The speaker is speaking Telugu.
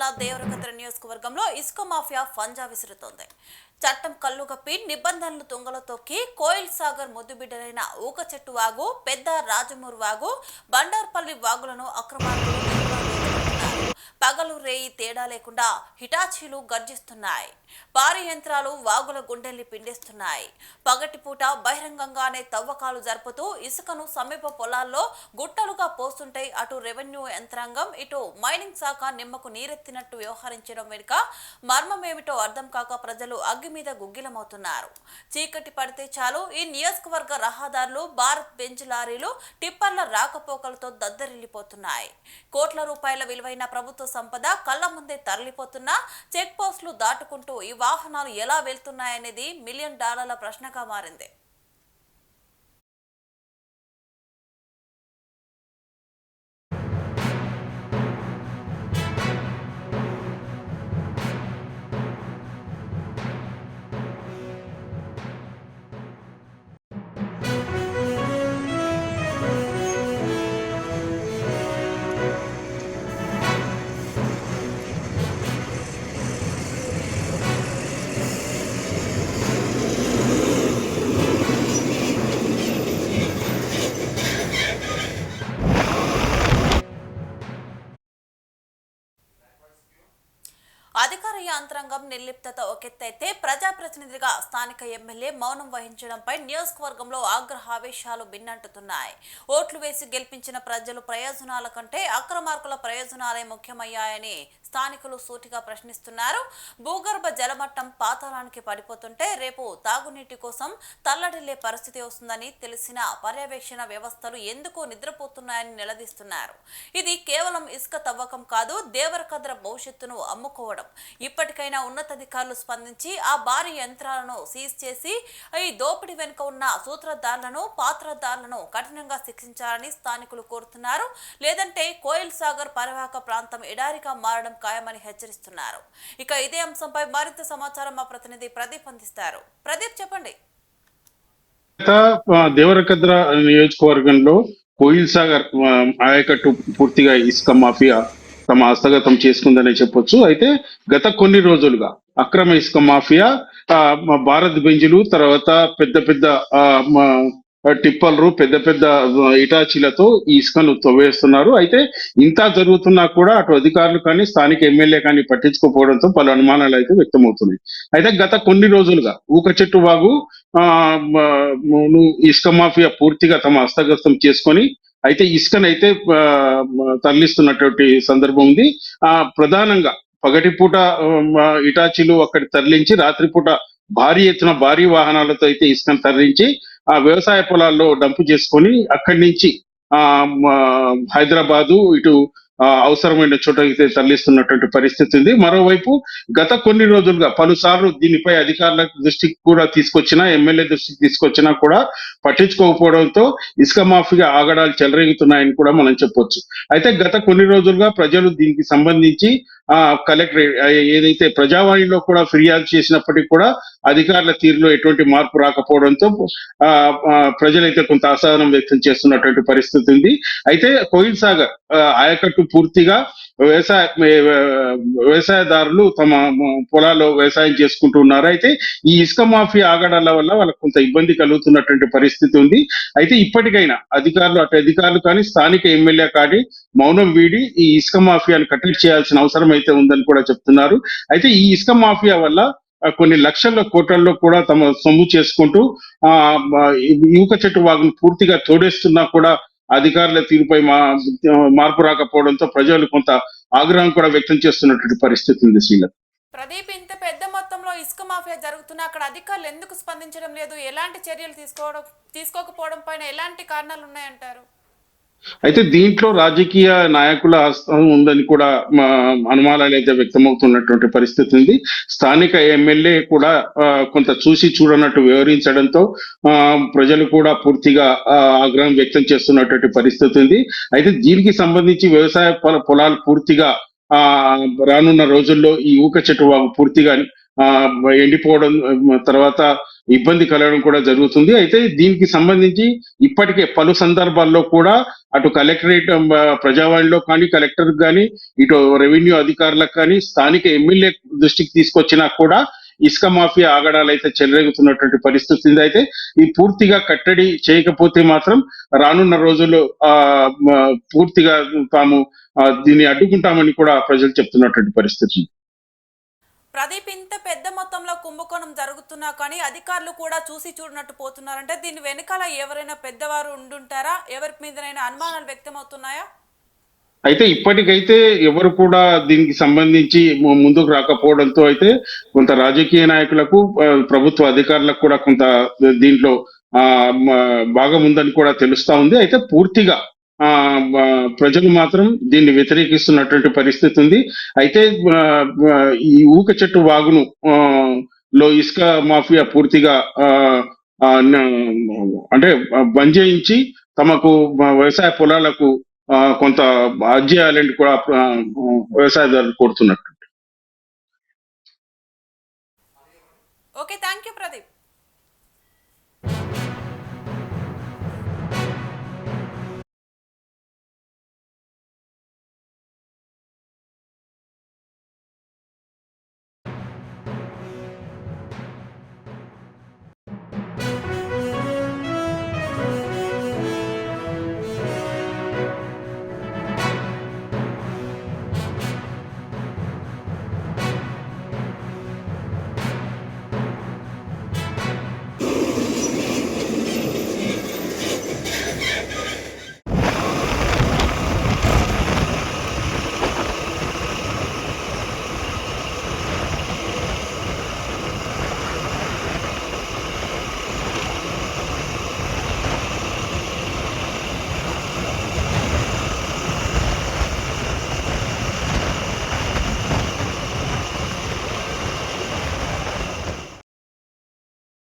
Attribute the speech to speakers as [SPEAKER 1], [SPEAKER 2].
[SPEAKER 1] జిల్లా దేవరకద్ర నియోజకవర్గంలో ఇసుక మాఫియా ఫంజా విసురుతోంది. చట్టం కల్లుగప్పి నిబంధనలు తుంగలో తొక్కి కోయిల్ సాగర్ ముద్దుబిడ్డలైన ఊక చెట్టు వాగు పెద్ద రాజమూరు వాగు బండార్పల్లి వాగులను అక్రమార్కులు పగలు రేయి తేడా లేకుండా హిటాచీలు గర్జిస్తున్నాయి. భారీ యంత్రాలు వాగుల గుండెల్ని పిండిస్తున్నాయి. పగటిపూట బహిరంగంగానే తవ్వకాలు జరుపుతూ ఇసుకను సమీప పొలాల్లో గుట్టలుగా పోస్తుంటే అటు రెవెన్యూ యంత్రాంగం ఇటు మైనింగ్ శాఖ నిమ్మకు నీరెత్తినట్టు వ్యవహరించడం వెనుక మర్మమేమిటో అర్థం కాక ప్రజలు అగ్గి మీద గుగ్గిలమవుతున్నారు. చీకటి పడితే చాలు ఈ నియోజకవర్గ రహదారులు భారత్ బెంచ్ లారీలు టిప్పర్ల రాకపోకలతో దద్దరిల్లిపోతున్నాయి. కోట్ల రూపాయల విలువైన ప్రభుత్వ సంపద కళ్ళ ముందే తరలిపోతున్నా చెక్ పోస్టులు దాటుకుంటూ ఈ వాహనాలు ఎలా వెళ్తున్నాయనేది మిలియన్ డాలర్ల ప్రశ్నగా మారింది. యంత్రాంగం నిర్లిప్తత ఒకెత్తైతే ప్రజాప్రతినిధిగా స్థానిక ఎమ్మెల్యే మౌనం వహించడంపై నియోజకవర్గంలో ఆగ్రహావేశాలు బిన్నంటుతున్నాయి. ఓట్లు వేసి గెలిపించిన ప్రజలు ప్రయోజనాల కంటే అక్రమార్కుల ప్రయోజనాలే ముఖ్యమయ్యాయని స్థానికులు సూటిగా ప్రశ్నిస్తున్నారు. భూగర్భ జలమట్టం పాతాళానికి పడిపోతుంటే రేపు తాగునీటి కోసం తల్లడిల్లే పరిస్థితి వస్తుందని తెలిసిన పర్యవేక్షణ వ్యవస్థలు ఎందుకు నిద్రపోతున్నాయని నిలదీస్తున్నారు. ఇది కేవలం ఇసుక తవ్వకం కాదు దేవరకద్ర భవిష్యత్తును అమ్ముకోవడం. ఇప్పటికైనా ఉన్నతాధికారులు స్పందించి ఆ భారీ యంత్రాలను సీజ్ చేసి ఈ దోపిడీ వెనుక ఉన్న సూత్రధారులను పాత్రధారులను కఠినంగా శిక్షించాలని స్థానికులు కోరుతున్నారు. లేదంటే కోయిల్ సాగర్ పరివాహక ప్రాంతం ఎడారిగా మారడం ఖాయమని హెచ్చరిస్తున్నారు. ఇక ఇదే అంశంపై మరింత సమాచారం మా ప్రతినిధి ప్రదీప్ అందిస్తారు. ప్రదీప్ చెప్పండి.
[SPEAKER 2] దేవరకద్ర నియోజకవర్గంలో కోయిల్ సాగర్ ఆయకట్టు పూర్తిగా ఇసుక మాఫియా తమ హస్తగతం చేసుకుందనే చెప్పొచ్చు. అయితే గత కొన్ని రోజులుగా అక్రమ ఇసుక మాఫియా ఆ, భారత్ బెంజులు తర్వాత పెద్ద పెద్ద టిప్పర్లు పెద్ద పెద్ద ఇటాచీలతో ఈ ఇసుకను తవ్వేస్తున్నారు. అయితే ఇంత జరుగుతున్నా కూడా అటు అధికారులు కానీ స్థానిక ఎమ్మెల్యే కానీ పట్టించుకోకపోవడంతో పలు అనుమానాలు అయితే వ్యక్తమవుతున్నాయి. అయితే గత కొన్ని రోజులుగా ఊక చెట్టు వాగు ఇసుక మాఫియా పూర్తిగా తమ హస్తగతం చేసుకొని అయితే ఇసుకనైతే అయితే తరలిస్తున్నటువంటి సందర్భం ఉంది. ఆ ప్రధానంగా పగటిపూట ఇటాచీలు అక్కడ తరలించి రాత్రిపూట భారీ ఎత్తున భారీ వాహనాలతో అయితే ఇసుకను తరలించి ఆ వ్యవసాయ పొలాల్లో డంపు చేసుకొని అక్కడి నుంచి ఆ హైదరాబాదు ఇటు అవసరమైన చోట తరలిస్తున్నటువంటి పరిస్థితి ఉంది. మరోవైపు గత కొన్ని రోజులుగా పలుసార్లు దీనిపై అధికారుల దృష్టికి కూడా తీసుకొచ్చినా ఎమ్మెల్యే దృష్టికి తీసుకొచ్చినా కూడా పట్టించుకోకపోవడంతో ఇసుక మాఫియా ఆగడాలు చెలరేగుతున్నాయని కూడా మనం చెప్పొచ్చు. అయితే గత కొన్ని రోజులుగా ప్రజలు దీనికి సంబంధించి ఆ కలెక్టర్ ఏదైతే ప్రజావాణిలో కూడా ఫిర్యాదు చేసినప్పటికీ కూడా అధికారుల తీరులో ఎటువంటి మార్పు రాకపోవడంతో ఆ ప్రజలైతే కొంత అసహనం వ్యక్తం చేస్తున్నటువంటి పరిస్థితి ఉంది. అయితే కోయిల్ సాగర్ ఆయకట్టు పూర్తిగా వ్యవసాయ వ్యవసాయదారులు తమ పొలాల్లో వ్యవసాయం చేసుకుంటూ ఉన్నారు. అయితే ఈ ఇసుక మాఫీ ఆగడాల వల్ల వాళ్ళకు కొంత ఇబ్బంది కలుగుతున్నటువంటి పరిస్థితి ఉంది. అయితే ఇప్పటికైనా అధికారులు అటు అధికారులు కానీ స్థానిక ఎమ్మెల్యే కానీ మౌనం వీడి ఈ ఇసుక మాఫియాను కట్టడి చేయాల్సిన అవసరం అయితే ఉందని కూడా చెప్తున్నారు. అయితే ఈ ఇసుక మాఫియా వల్ల కొన్ని లక్షల కోట్లలో కూడా తమ సొమ్ము చేసుకుంటూ ఆ యువక చెట్టు వాగును పూర్తిగా తోడేస్తున్నా కూడా అధికారుల తీరుపై మా మార్పు రాకపోవడంతో ప్రజలు కొంత ఆగ్రహం కూడా వ్యక్తం చేస్తున్నటువంటి పరిస్థితి ఉంది శ్రీలత
[SPEAKER 1] ప్రదీప్ ఇంత పెద్ద మొత్తంలో ఇసుక మాఫియా జరుగుతున్నా అక్కడ అధికారులు ఎందుకు స్పందించడం లేదు? ఎలాంటి చర్యలు తీసుకోవడం తీసుకోకపోవడం పైన ఎలాంటి కారణాలు ఉన్నాయంటారు?
[SPEAKER 2] అయితే దీంట్లో రాజకీయ నాయకుల హస్తం ఉందని కూడా మా అనుమానాలు అయితే వ్యక్తమవుతున్నటువంటి పరిస్థితి ఉంది. స్థానిక ఎమ్మెల్యే కూడా కొంత చూసి చూడనట్టు వివరించడంతో ఆ, ప్రజలు కూడా పూర్తిగా ఆ, ఆగ్రహం వ్యక్తం చేస్తున్నటువంటి పరిస్థితి ఉంది. అయితే దీనికి సంబంధించి వ్యవసాయ పొలాలు పూర్తిగా ఆ రానున్న రోజుల్లో ఈ ఊక చెట్టు పూర్తిగా ఎండిపోవడం తర్వాత ఇబ్బంది కలగడం కూడా జరుగుతుంది. అయితే దీనికి సంబంధించి ఇప్పటికే పలు సందర్భాల్లో కూడా అటు కలెక్టరేట్ ప్రజావాణిలో కానీ కలెక్టర్ కానీ ఇటు రెవెన్యూ అధికారులకు కానీ స్థానిక ఎమ్మెల్యే దృష్టికి తీసుకొచ్చినా కూడా ఇసుక మాఫియా ఆగడాలు అయితే చెలరేగుతున్నటువంటి పరిస్థితి అయితే ఈ పూర్తిగా కట్టడి చేయకపోతే మాత్రం రానున్న రోజుల్లో ఆ పూర్తిగా తాము దీన్ని అడ్డుకుంటామని కూడా ప్రజలు చెప్తున్నటువంటి పరిస్థితి
[SPEAKER 1] ప్రదీప్ ఇంత పెద్ద మొత్తంలో కుంభకోణం జరుగుతున్నా కానీ అధికారులు కూడా చూసి చూడనట్టు పోతున్నారంటే దీని వెనకాల ఎవరైనా పెద్దవారు ఉండుంటారా? ఎవరి మీదనైనా అనుమానాలు వ్యక్తమవుతున్నాయా?
[SPEAKER 2] అయితే ఇప్పటికైతే ఎవరు కూడా దీనికి సంబంధించి ముందుకు రాకపోవడంతో అయితే కొంత రాజకీయ నాయకులకు ప్రభుత్వ అధికారులకు కూడా కొంత దీంట్లో ఆ భాగం ఉందని కూడా తెలుస్తా ఉంది. అయితే పూర్తిగా ప్రజలు మాత్రం దీన్ని వ్యతిరేకిస్తున్నటువంటి పరిస్థితి ఉంది. అయితే ఈ ఊక చెట్టు వాగును లో ఇసుక మాఫియా పూర్తిగా అంటే బంద్ చేయించి తమకు వ్యవసాయ పొలాలకు కొంత అధ్యయాలని కూడా వ్యవసాయదారులు కోరుతున్నట్టు.
[SPEAKER 1] Okay thank